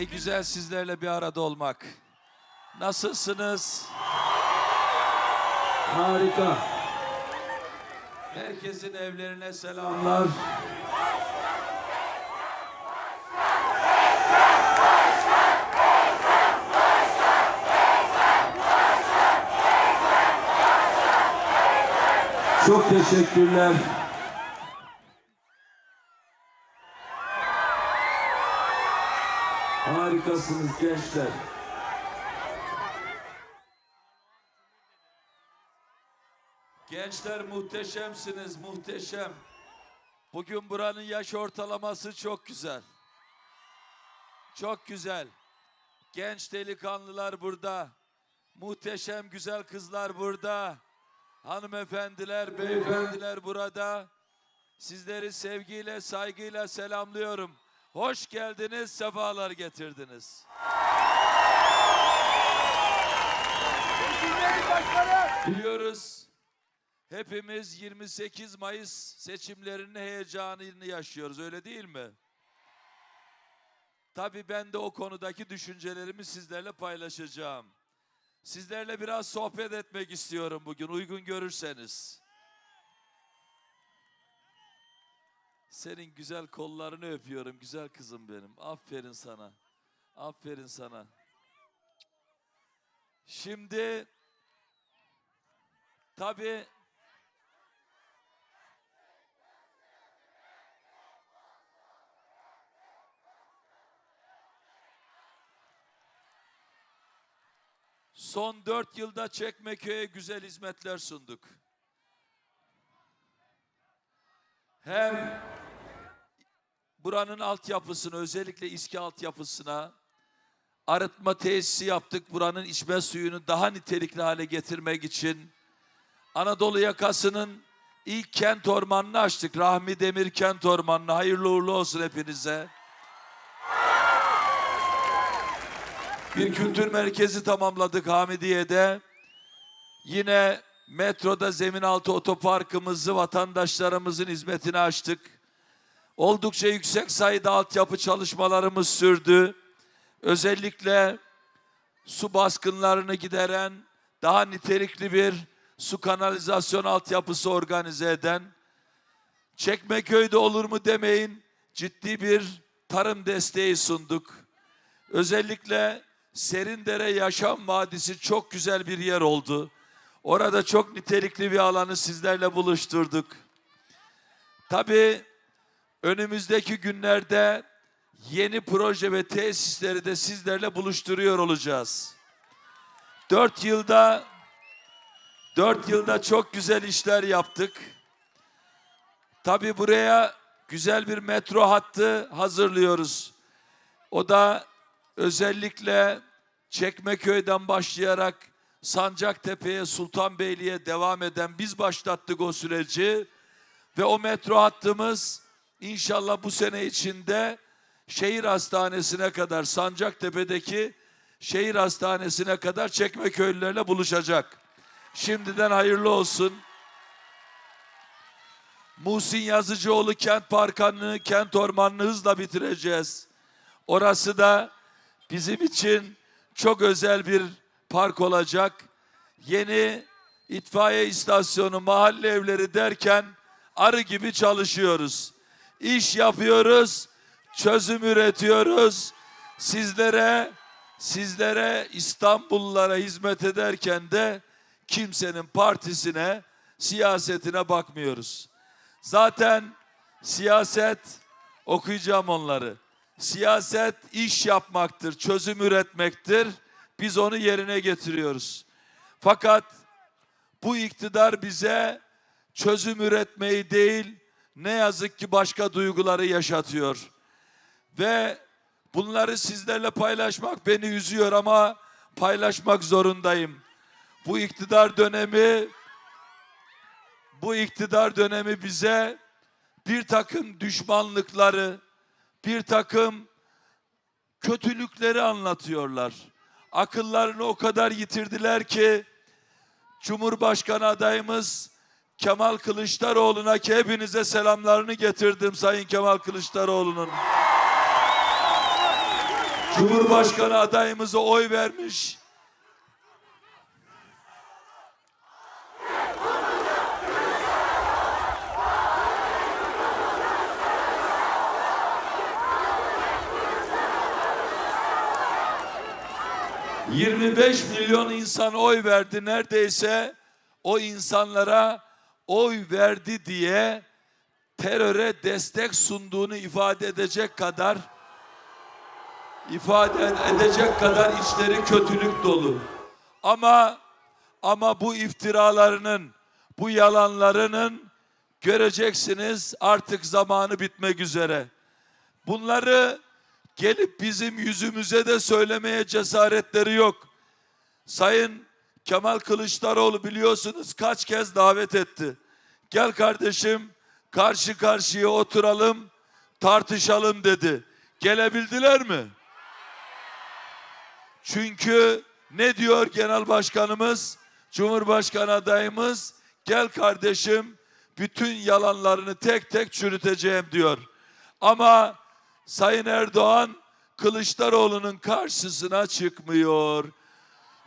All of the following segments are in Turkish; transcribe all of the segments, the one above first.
Ne güzel sizlerle bir arada olmak. Nasılsınız? Harika. Herkesin evlerine selamlar. Çok teşekkürler. Harikasınız gençler. Gençler muhteşemsiniz, muhteşem. Bugün buranın yaş ortalaması çok güzel. Çok güzel. Genç delikanlılar burada. Muhteşem güzel kızlar burada. Hanımefendiler, beyefendiler burada. Sizleri sevgiyle, saygıyla selamlıyorum. Hoş geldiniz, sefalar getirdiniz. Biliyoruz hepimiz 28 Mayıs seçimlerinin heyecanını yaşıyoruz öyle değil mi? Tabii ben de o konudaki düşüncelerimi sizlerle paylaşacağım. Sizlerle biraz sohbet etmek istiyorum bugün uygun görürseniz. Senin güzel kollarını öpüyorum güzel kızım benim. Aferin sana. Aferin sana. Şimdi tabii Son dört yılda Çekmeköy'e güzel hizmetler sunduk. Hem buranın altyapısını özellikle İSKİ altyapısına arıtma tesisi yaptık. Buranın içme suyunu daha nitelikli hale getirmek için Anadolu yakasının ilk kent ormanını açtık. Rahmi Demir kent ormanını. Hayırlı uğurlu olsun hepinize. Bir kültür merkezi tamamladık Hamidiye'de. Yine metroda zemin altı otoparkımızı vatandaşlarımızın hizmetine açtık. Oldukça yüksek sayıda altyapı çalışmalarımız sürdü. Özellikle su baskınlarını gideren daha nitelikli bir su kanalizasyon altyapısı organize eden Çekmeköy'de olur mu demeyin ciddi bir tarım desteği sunduk. Özellikle Serindere Yaşam Vadisi çok güzel bir yer oldu. Orada çok nitelikli bir alanı sizlerle buluşturduk. Tabii önümüzdeki günlerde yeni proje ve tesisleri de sizlerle buluşturuyor olacağız. Dört yılda dört yılda çok güzel işler yaptık. Tabii buraya güzel bir metro hattı hazırlıyoruz. O da özellikle Çekmeköy'den başlayarak Sancaktepe'ye, Sultanbeyli'ye devam eden biz başlattık o süreci ve o metro hattımız inşallah bu sene içinde şehir hastanesine kadar Sancaktepe'deki şehir hastanesine kadar Çekmeköylülerle buluşacak. Şimdiden hayırlı olsun. Muhsin Yazıcıoğlu Kent Parkanı'nı, Kent Ormanı'nı hızla bitireceğiz. Orası da bizim için çok özel bir park olacak. Yeni itfaiye istasyonu, mahalle evleri derken arı gibi çalışıyoruz. İş yapıyoruz, çözüm üretiyoruz. Sizlere sizlere İstanbullulara hizmet ederken de kimsenin partisine, siyasetine bakmıyoruz. Zaten siyaset okuyacağım onları. Siyaset iş yapmaktır, çözüm üretmektir. Biz onu yerine getiriyoruz. Fakat bu iktidar bize çözüm üretmeyi değil, ne yazık ki başka duyguları yaşatıyor. Ve bunları sizlerle paylaşmak beni üzüyor ama paylaşmak zorundayım. Bu iktidar dönemi bu iktidar dönemi bize bir takım düşmanlıkları, bir takım kötülükleri anlatıyorlar. Akıllarını o kadar yitirdiler ki Cumhurbaşkanı adayımız Kemal Kılıçdaroğlu'na ki hepinize selamlarını getirdim Sayın Kemal Kılıçdaroğlu'nun. Cumhurbaşkanı adayımıza oy vermiş. ...25 milyon insan oy verdi neredeyse... ...o insanlara oy verdi diye... ...teröre destek sunduğunu ifade edecek kadar ifade edecek kadar içleri kötülük dolu. Ama ama bu iftiralarının, bu yalanlarının göreceksiniz artık zamanı bitmek üzere. Bunları gelip bizim yüzümüze de söylemeye cesaretleri yok. Sayın Kemal Kılıçdaroğlu biliyorsunuz kaç kez davet etti. Gel kardeşim karşı karşıya oturalım, tartışalım dedi. Gelebildiler mi? Çünkü ne diyor genel başkanımız, cumhurbaşkanı adayımız? Gel kardeşim bütün yalanlarını tek tek çürüteceğim diyor. Ama Sayın Erdoğan Kılıçdaroğlu'nun karşısına çıkmıyor.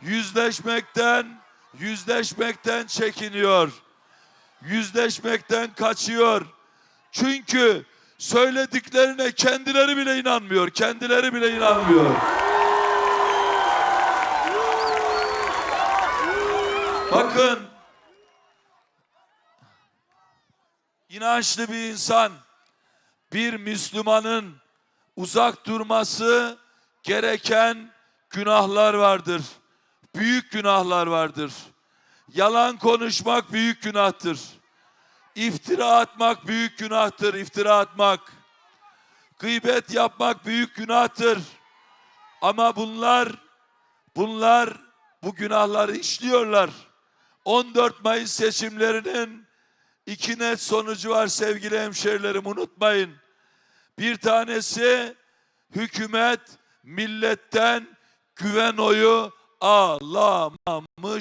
Yüzleşmekten, yüzleşmekten çekiniyor. Yüzleşmekten kaçıyor. Çünkü söylediklerine kendileri bile inanmıyor. Kendileri bile inanmıyor. Bakın inançlı bir insan bir Müslümanın uzak durması gereken günahlar vardır. Büyük günahlar vardır. Yalan konuşmak büyük günahtır. İftira atmak büyük günahtır. İftira atmak. Gıybet yapmak büyük günahtır. Ama bunlar bunlar bu günahları işliyorlar. 14 Mayıs seçimlerinin iki net sonucu var sevgili hemşerilerim unutmayın. Bir tanesi hükümet milletten güven oyu alamamıştır.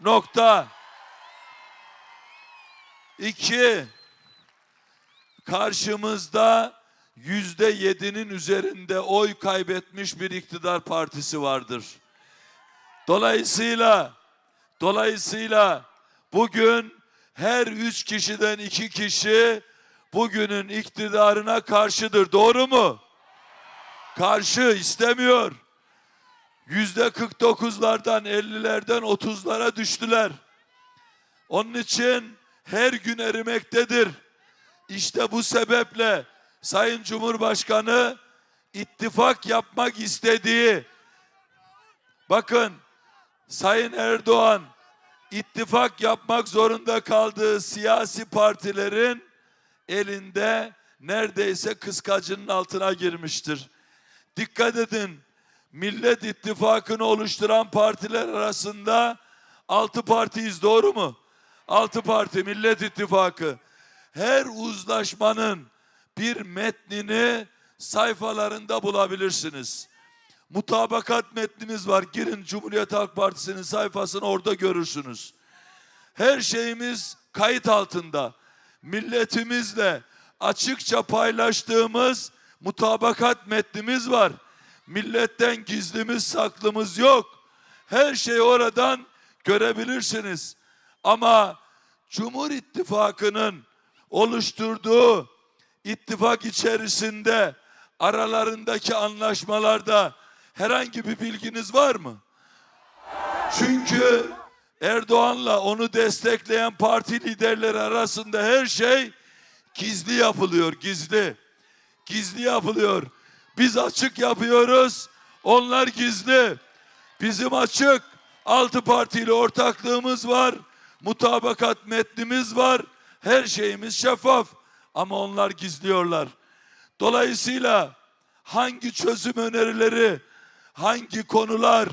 Nokta. İki, karşımızda yüzde yedinin üzerinde oy kaybetmiş bir iktidar partisi vardır. Dolayısıyla Dolayısıyla bugün her üç kişiden iki kişi bugünün iktidarına karşıdır. Doğru mu? Karşı istemiyor. Yüzde 49'lardan 50'lerden 30'lara düştüler. Onun için her gün erimektedir. İşte bu sebeple Sayın Cumhurbaşkanı ittifak yapmak istediği bakın Sayın Erdoğan ittifak yapmak zorunda kaldığı siyasi partilerin elinde neredeyse kıskacının altına girmiştir. Dikkat edin. Millet İttifakı'nı oluşturan partiler arasında altı partiyiz doğru mu? Altı parti Millet İttifakı. Her uzlaşmanın bir metnini sayfalarında bulabilirsiniz mutabakat metnimiz var. Girin Cumhuriyet Halk Partisi'nin sayfasını orada görürsünüz. Her şeyimiz kayıt altında. Milletimizle açıkça paylaştığımız mutabakat metnimiz var. Milletten gizlimiz saklımız yok. Her şeyi oradan görebilirsiniz. Ama Cumhur İttifakı'nın oluşturduğu ittifak içerisinde aralarındaki anlaşmalarda herhangi bir bilginiz var mı? Çünkü Erdoğan'la onu destekleyen parti liderleri arasında her şey gizli yapılıyor, gizli. Gizli yapılıyor. Biz açık yapıyoruz, onlar gizli. Bizim açık, altı partiyle ortaklığımız var, mutabakat metnimiz var, her şeyimiz şeffaf. Ama onlar gizliyorlar. Dolayısıyla hangi çözüm önerileri hangi konular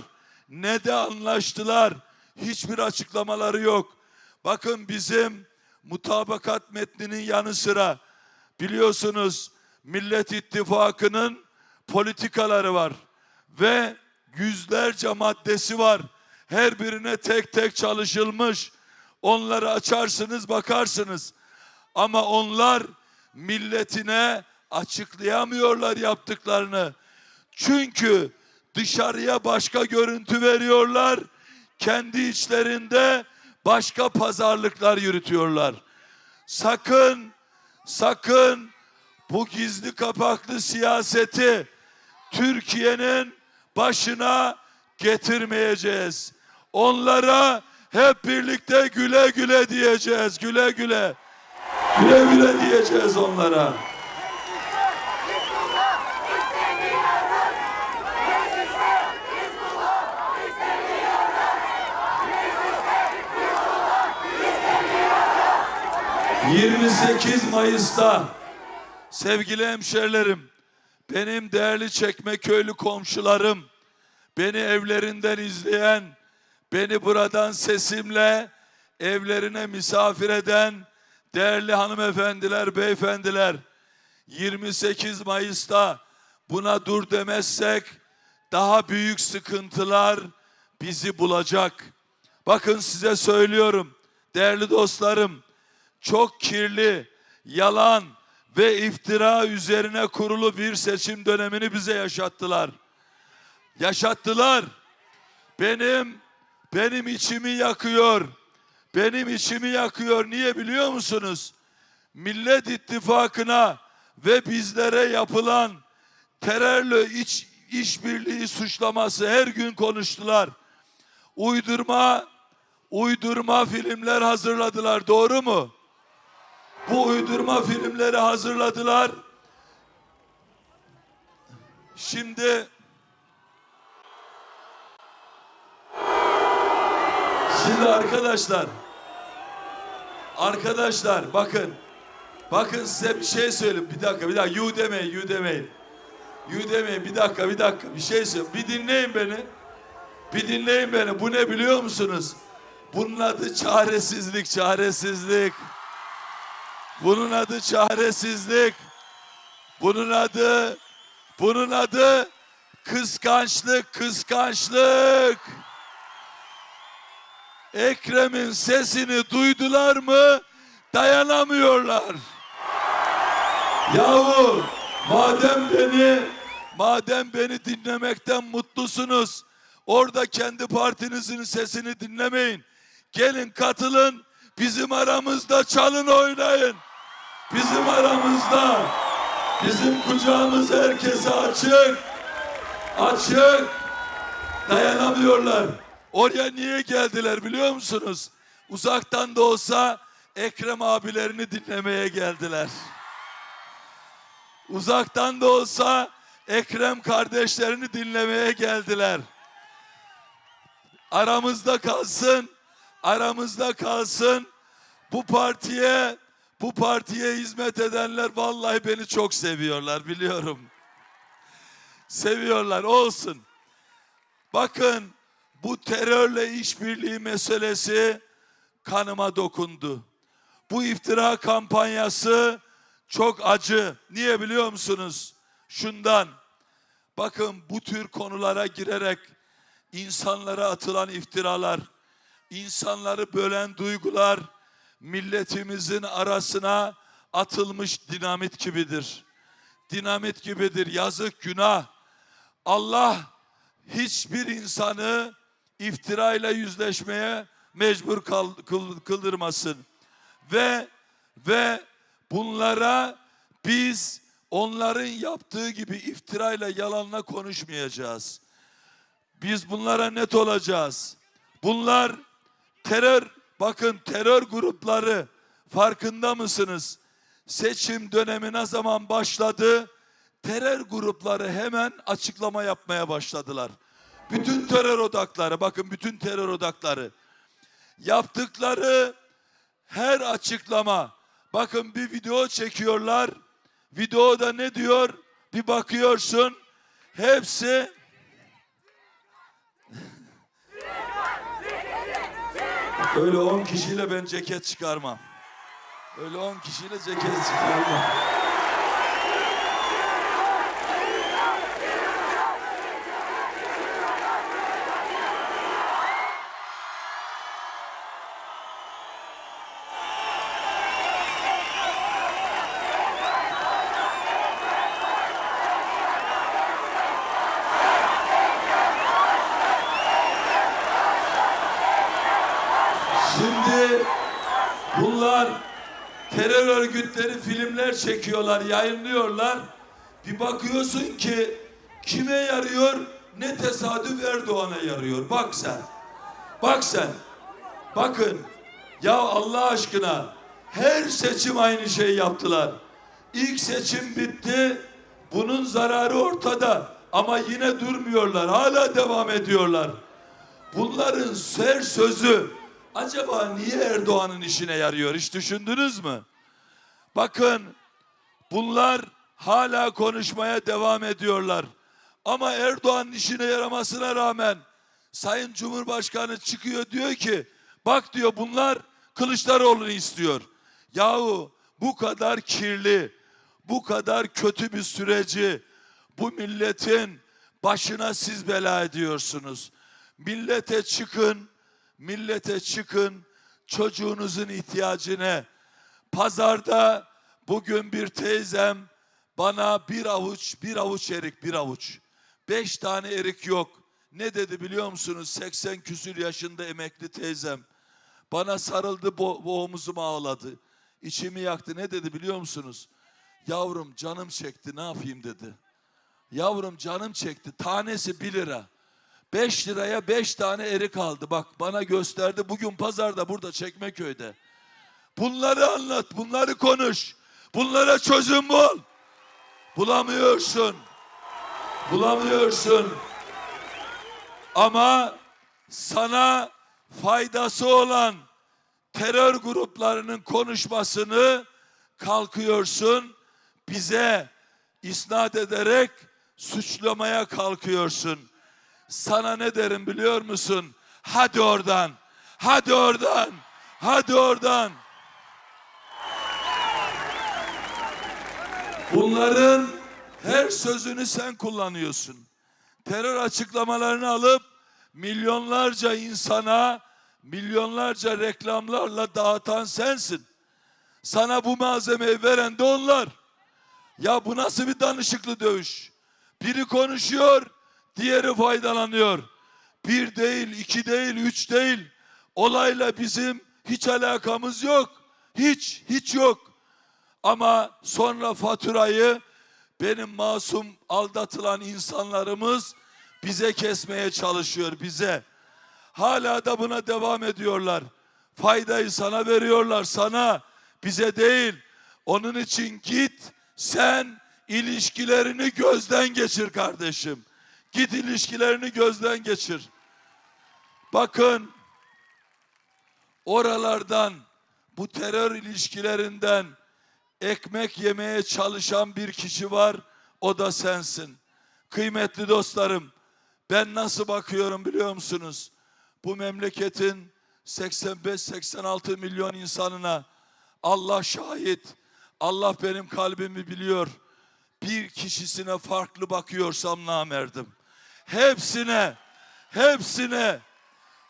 ne de anlaştılar hiçbir açıklamaları yok. Bakın bizim mutabakat metninin yanı sıra biliyorsunuz Millet İttifakı'nın politikaları var ve yüzlerce maddesi var. Her birine tek tek çalışılmış. Onları açarsınız bakarsınız. Ama onlar milletine açıklayamıyorlar yaptıklarını. Çünkü dışarıya başka görüntü veriyorlar. Kendi içlerinde başka pazarlıklar yürütüyorlar. Sakın, sakın bu gizli kapaklı siyaseti Türkiye'nin başına getirmeyeceğiz. Onlara hep birlikte güle güle diyeceğiz. Güle güle. Güle güle diyeceğiz onlara. ...28 Mayıs'ta... ...sevgili hemşerilerim... ...benim değerli Çekmeköylü komşularım... ...beni evlerinden izleyen... ...beni buradan sesimle... ...evlerine misafir eden... ...değerli hanımefendiler, beyefendiler... ...28 Mayıs'ta... ...buna dur demezsek... ...daha büyük sıkıntılar... ...bizi bulacak. Bakın size söylüyorum... ...değerli dostlarım... ...çok kirli, yalan ve iftira üzerine kurulu bir seçim dönemini bize yaşattılar. Yaşattılar. Benim benim içimi yakıyor. Benim içimi yakıyor. Niye biliyor musunuz? Millet İttifakı'na ve bizlere yapılan terörle iç işbirliği suçlaması her gün konuştular. Uydurma uydurma filmler hazırladılar. Doğru mu? Bu uydurma filmleri hazırladılar. Şimdi Şimdi arkadaşlar Arkadaşlar bakın Bakın size bir şey söyleyeyim. Bir dakika bir dakika. You demeyin, you demeyin. You demeyin. Bir dakika, bir dakika. Bir şey söyleyeyim. Bir dinleyin beni. Bir dinleyin beni. Bu ne biliyor musunuz? Bunun adı çaresizlik, çaresizlik. Bunun adı çaresizlik. Bunun adı bunun adı kıskançlık, kıskançlık. Ekrem'in sesini duydular mı dayanamıyorlar. Yahu madem beni madem beni dinlemekten mutlusunuz orada kendi partinizin sesini dinlemeyin. Gelin katılın bizim aramızda çalın oynayın. Bizim aramızda bizim kucağımız herkese açık. Açık. Dayanamıyorlar. Oraya niye geldiler biliyor musunuz? Uzaktan da olsa Ekrem abilerini dinlemeye geldiler. Uzaktan da olsa Ekrem kardeşlerini dinlemeye geldiler. Aramızda kalsın, aramızda kalsın. Bu partiye, bu partiye hizmet edenler vallahi beni çok seviyorlar biliyorum. Seviyorlar olsun. Bakın bu terörle işbirliği meselesi kanıma dokundu. Bu iftira kampanyası çok acı. Niye biliyor musunuz? Şundan. Bakın bu tür konulara girerek insanlara atılan iftiralar, insanları bölen duygular milletimizin arasına atılmış dinamit gibidir. Dinamit gibidir. Yazık günah. Allah hiçbir insanı iftirayla yüzleşmeye mecbur kıldırmasın. Ve ve bunlara biz onların yaptığı gibi iftirayla yalanla konuşmayacağız. Biz bunlara net olacağız. Bunlar terör, bakın terör grupları farkında mısınız? Seçim dönemi ne zaman başladı? Terör grupları hemen açıklama yapmaya başladılar. Bütün terör odakları, bakın bütün terör odakları yaptıkları her açıklama, bakın bir video çekiyorlar. Videoda ne diyor? Bir bakıyorsun. Hepsi Öyle 10 kişiyle ben ceket çıkarmam. Öyle 10 kişiyle ceket çıkarmam. Çekiyorlar, yayınlıyorlar. Bir bakıyorsun ki kime yarıyor? Ne tesadüf Erdoğan'a yarıyor. Bak sen. Bak sen. Bakın. Ya Allah aşkına her seçim aynı şey yaptılar. İlk seçim bitti. Bunun zararı ortada. Ama yine durmuyorlar. Hala devam ediyorlar. Bunların her sözü acaba niye Erdoğan'ın işine yarıyor? Hiç düşündünüz mü? Bakın bunlar hala konuşmaya devam ediyorlar. Ama Erdoğan'ın işine yaramasına rağmen Sayın Cumhurbaşkanı çıkıyor diyor ki bak diyor bunlar Kılıçdaroğlu'nu istiyor. Yahu bu kadar kirli, bu kadar kötü bir süreci bu milletin başına siz bela ediyorsunuz. Millete çıkın, millete çıkın, çocuğunuzun ihtiyacını. Pazarda bugün bir teyzem bana bir avuç, bir avuç erik, bir avuç. Beş tane erik yok. Ne dedi biliyor musunuz? 80 küsür yaşında emekli teyzem. Bana sarıldı, bo, bo omuzuma ağladı. İçimi yaktı. Ne dedi biliyor musunuz? Yavrum canım çekti ne yapayım dedi. Yavrum canım çekti. Tanesi 1 lira. 5 liraya 5 tane erik aldı. Bak bana gösterdi. Bugün pazarda burada Çekmeköy'de. Bunları anlat, bunları konuş. Bunlara çözüm bul. Bulamıyorsun. Bulamıyorsun. Ama sana faydası olan terör gruplarının konuşmasını kalkıyorsun bize isnat ederek suçlamaya kalkıyorsun. Sana ne derim biliyor musun? Hadi oradan. Hadi oradan. Hadi oradan. Bunların her sözünü sen kullanıyorsun. Terör açıklamalarını alıp milyonlarca insana milyonlarca reklamlarla dağıtan sensin. Sana bu malzemeyi veren de onlar. Ya bu nasıl bir danışıklı dövüş? Biri konuşuyor, diğeri faydalanıyor. Bir değil, iki değil, üç değil. Olayla bizim hiç alakamız yok. Hiç, hiç yok. Ama sonra faturayı benim masum aldatılan insanlarımız bize kesmeye çalışıyor, bize. Hala da buna devam ediyorlar. Faydayı sana veriyorlar, sana, bize değil. Onun için git, sen ilişkilerini gözden geçir kardeşim. Git ilişkilerini gözden geçir. Bakın oralardan bu terör ilişkilerinden ekmek yemeye çalışan bir kişi var. O da sensin. Kıymetli dostlarım, ben nasıl bakıyorum biliyor musunuz? Bu memleketin 85-86 milyon insanına Allah şahit. Allah benim kalbimi biliyor. Bir kişisine farklı bakıyorsam namerdim. Hepsine, hepsine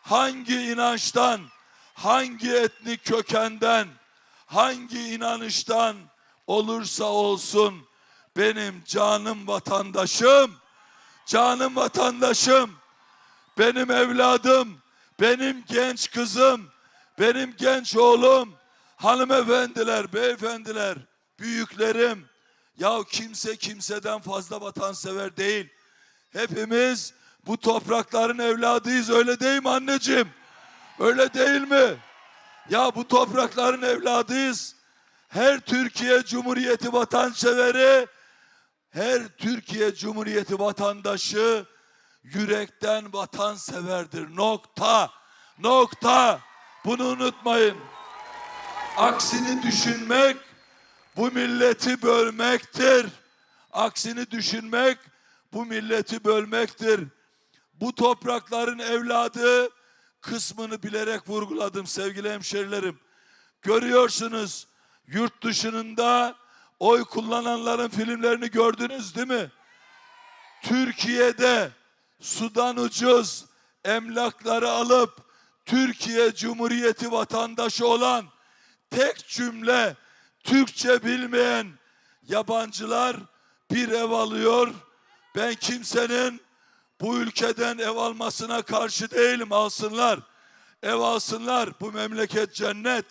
hangi inançtan, hangi etnik kökenden, hangi inanıştan olursa olsun benim canım vatandaşım, canım vatandaşım, benim evladım, benim genç kızım, benim genç oğlum, hanımefendiler, beyefendiler, büyüklerim, ya kimse kimseden fazla vatansever değil. Hepimiz bu toprakların evladıyız öyle değil mi anneciğim? Öyle değil mi? Ya bu toprakların evladıyız. Her Türkiye Cumhuriyeti vatanseveri, her Türkiye Cumhuriyeti vatandaşı yürekten vatanseverdir. Nokta. Nokta. Bunu unutmayın. Aksini düşünmek bu milleti bölmektir. Aksini düşünmek bu milleti bölmektir. Bu toprakların evladı kısmını bilerek vurguladım sevgili hemşerilerim. Görüyorsunuz yurt dışında oy kullananların filmlerini gördünüz değil mi? Türkiye'de sudan ucuz emlakları alıp Türkiye Cumhuriyeti vatandaşı olan tek cümle Türkçe bilmeyen yabancılar bir ev alıyor. Ben kimsenin bu ülkeden ev almasına karşı değilim alsınlar. Ev alsınlar bu memleket cennet.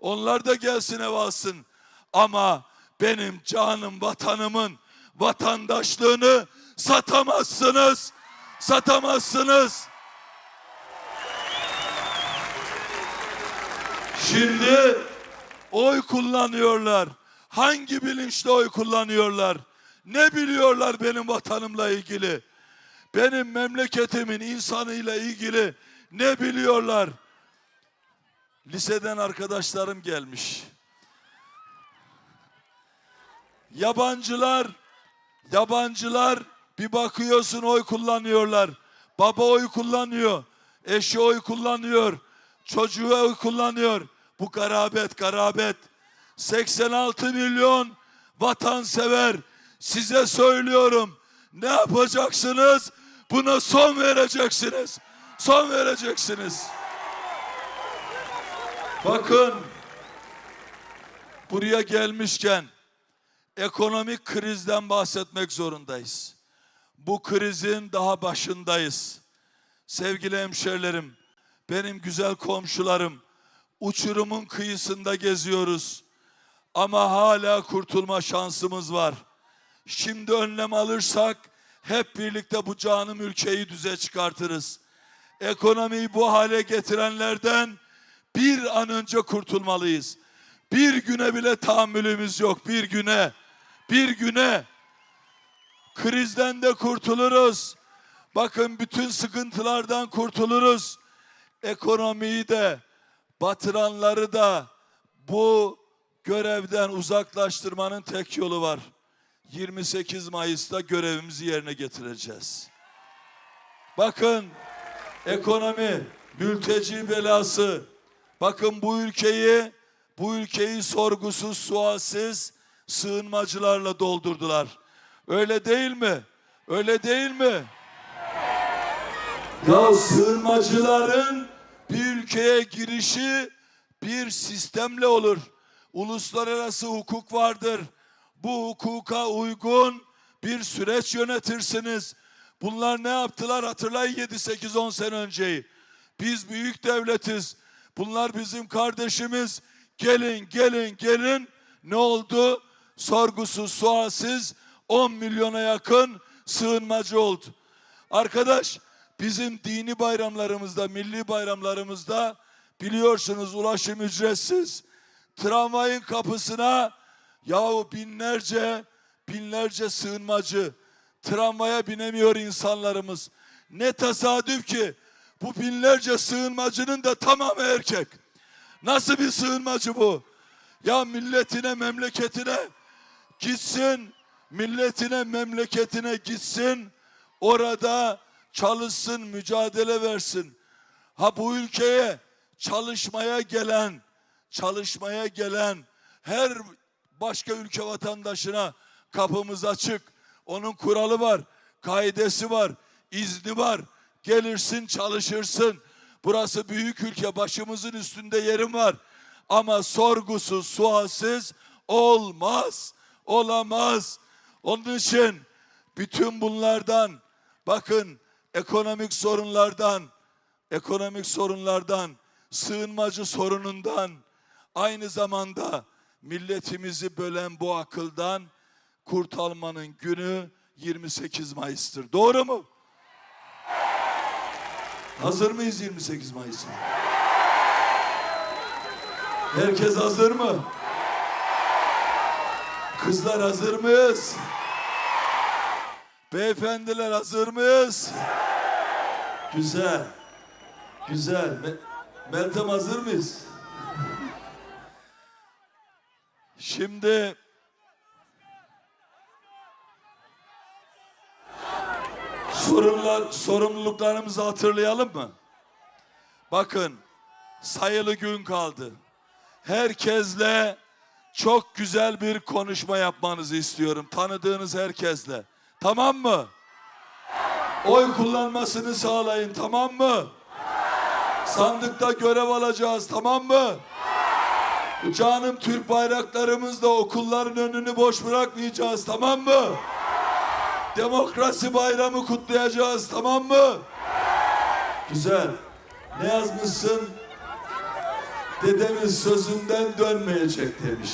Onlar da gelsin eve alsın. Ama benim canım vatanımın vatandaşlığını satamazsınız. Satamazsınız. Şimdi oy kullanıyorlar. Hangi bilinçle oy kullanıyorlar? Ne biliyorlar benim vatanımla ilgili? Benim memleketimin insanıyla ilgili ne biliyorlar? Liseden arkadaşlarım gelmiş. Yabancılar, yabancılar bir bakıyorsun oy kullanıyorlar. Baba oy kullanıyor, eşi oy kullanıyor, çocuğu oy kullanıyor. Bu garabet, garabet. 86 milyon vatansever size söylüyorum. Ne yapacaksınız? Buna son vereceksiniz. Son vereceksiniz. Bakın buraya gelmişken ekonomik krizden bahsetmek zorundayız. Bu krizin daha başındayız. Sevgili hemşerilerim, benim güzel komşularım, uçurumun kıyısında geziyoruz. Ama hala kurtulma şansımız var. Şimdi önlem alırsak hep birlikte bu canım ülkeyi düze çıkartırız. Ekonomiyi bu hale getirenlerden bir an önce kurtulmalıyız. Bir güne bile tahammülümüz yok. Bir güne. Bir güne. Krizden de kurtuluruz. Bakın bütün sıkıntılardan kurtuluruz. Ekonomiyi de batıranları da bu görevden uzaklaştırmanın tek yolu var. 28 Mayıs'ta görevimizi yerine getireceğiz. Bakın ekonomi, mülteci belası. Bakın bu ülkeyi, bu ülkeyi sorgusuz, sualsiz sığınmacılarla doldurdular. Öyle değil mi? Öyle değil mi? Ya sığınmacıların bir ülkeye girişi bir sistemle olur. Uluslararası hukuk vardır. Bu hukuka uygun bir süreç yönetirsiniz. Bunlar ne yaptılar hatırlayın 7-8-10 sene önceyi. Biz büyük devletiz. Bunlar bizim kardeşimiz. Gelin gelin gelin. Ne oldu? Sorgusuz sualsiz 10 milyona yakın sığınmacı oldu. Arkadaş bizim dini bayramlarımızda, milli bayramlarımızda biliyorsunuz ulaşım ücretsiz. Tramvayın kapısına yahu binlerce binlerce sığınmacı tramvaya binemiyor insanlarımız. Ne tesadüf ki bu binlerce sığınmacının da tamamı erkek. Nasıl bir sığınmacı bu? Ya milletine, memleketine gitsin, milletine, memleketine gitsin, orada çalışsın, mücadele versin. Ha bu ülkeye çalışmaya gelen, çalışmaya gelen her başka ülke vatandaşına kapımız açık. Onun kuralı var, kaidesi var, izni var. Gelirsin, çalışırsın. Burası büyük ülke, başımızın üstünde yerim var. Ama sorgusuz, sualsiz olmaz, olamaz. Onun için bütün bunlardan, bakın ekonomik sorunlardan, ekonomik sorunlardan, sığınmacı sorunundan, aynı zamanda milletimizi bölen bu akıldan kurtulmanın günü 28 Mayıs'tır. Doğru mu? Hazır mıyız 28 Mayıs'a? Herkes hazır mı? Kızlar hazır mıyız? Beyefendiler hazır mıyız? Güzel. Güzel. Me- Meltem hazır mıyız? Şimdi sorunlar, sorumluluklarımızı hatırlayalım mı? Bakın sayılı gün kaldı. Herkesle çok güzel bir konuşma yapmanızı istiyorum. Tanıdığınız herkesle. Tamam mı? Oy kullanmasını sağlayın tamam mı? Sandıkta görev alacağız tamam mı? Canım Türk bayraklarımızla okulların önünü boş bırakmayacağız tamam mı? Demokrasi bayramı kutlayacağız tamam mı? Güzel. Ne yazmışsın? Dedemiz sözünden dönmeyecek demiş.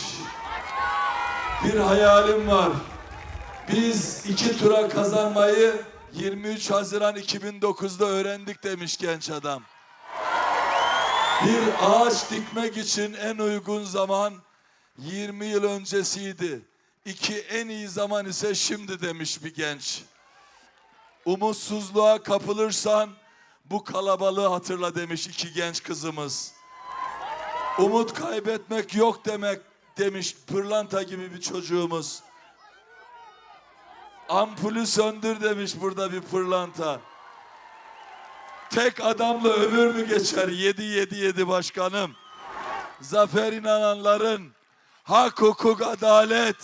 Bir hayalim var. Biz iki tura kazanmayı 23 Haziran 2009'da öğrendik demiş genç adam. Bir ağaç dikmek için en uygun zaman 20 yıl öncesiydi. İki en iyi zaman ise şimdi demiş bir genç. Umutsuzluğa kapılırsan bu kalabalığı hatırla demiş iki genç kızımız. Umut kaybetmek yok demek demiş pırlanta gibi bir çocuğumuz. Ampulü söndür demiş burada bir pırlanta. Tek adamla ömür mü geçer? Yedi yedi yedi başkanım. Zafer inananların hak, hukuk, adalet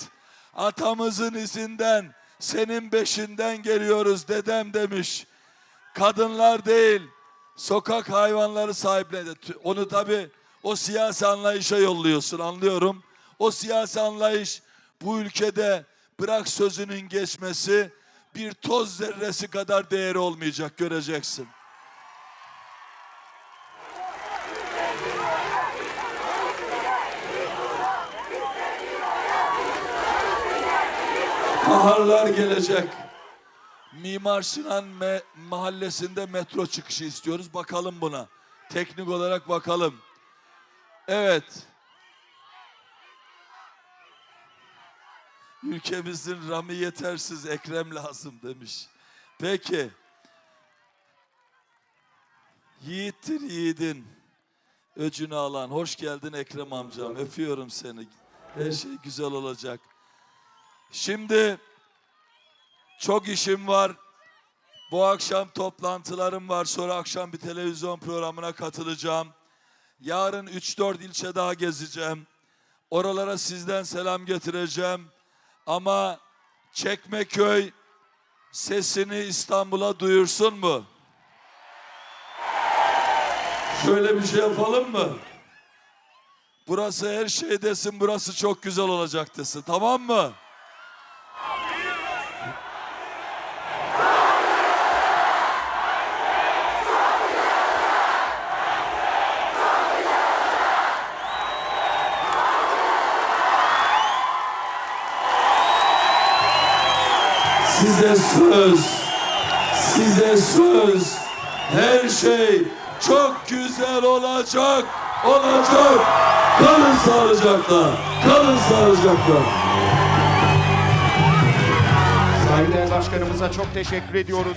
atamızın izinden senin beşinden geliyoruz dedem demiş. Kadınlar değil sokak hayvanları sahiplendi. Onu tabi o siyasi anlayışa yolluyorsun anlıyorum. O siyasi anlayış bu ülkede bırak sözünün geçmesi bir toz zerresi kadar değeri olmayacak göreceksin. Baharlar gelecek. Mimar Sinan Me- mahallesinde metro çıkışı istiyoruz. Bakalım buna. Teknik olarak bakalım. Evet. Ülkemizin rami yetersiz Ekrem lazım demiş. Peki. Yiğittir yiğidin. Öcünü alan. Hoş geldin Ekrem amcam. Öpüyorum seni. Her şey güzel olacak. Şimdi çok işim var. Bu akşam toplantılarım var. Sonra akşam bir televizyon programına katılacağım. Yarın 3-4 ilçe daha gezeceğim. Oralara sizden selam getireceğim. Ama Çekmeköy sesini İstanbul'a duyursun mu? Şöyle bir şey yapalım mı? Burası her şey desin, burası çok güzel olacak desin. Tamam mı? Size söz, size söz, her şey çok güzel olacak, olacak. Kalın sağlıcakla, kalın sağlıcakla. Saygıdeğer başkanımıza çok teşekkür ediyoruz.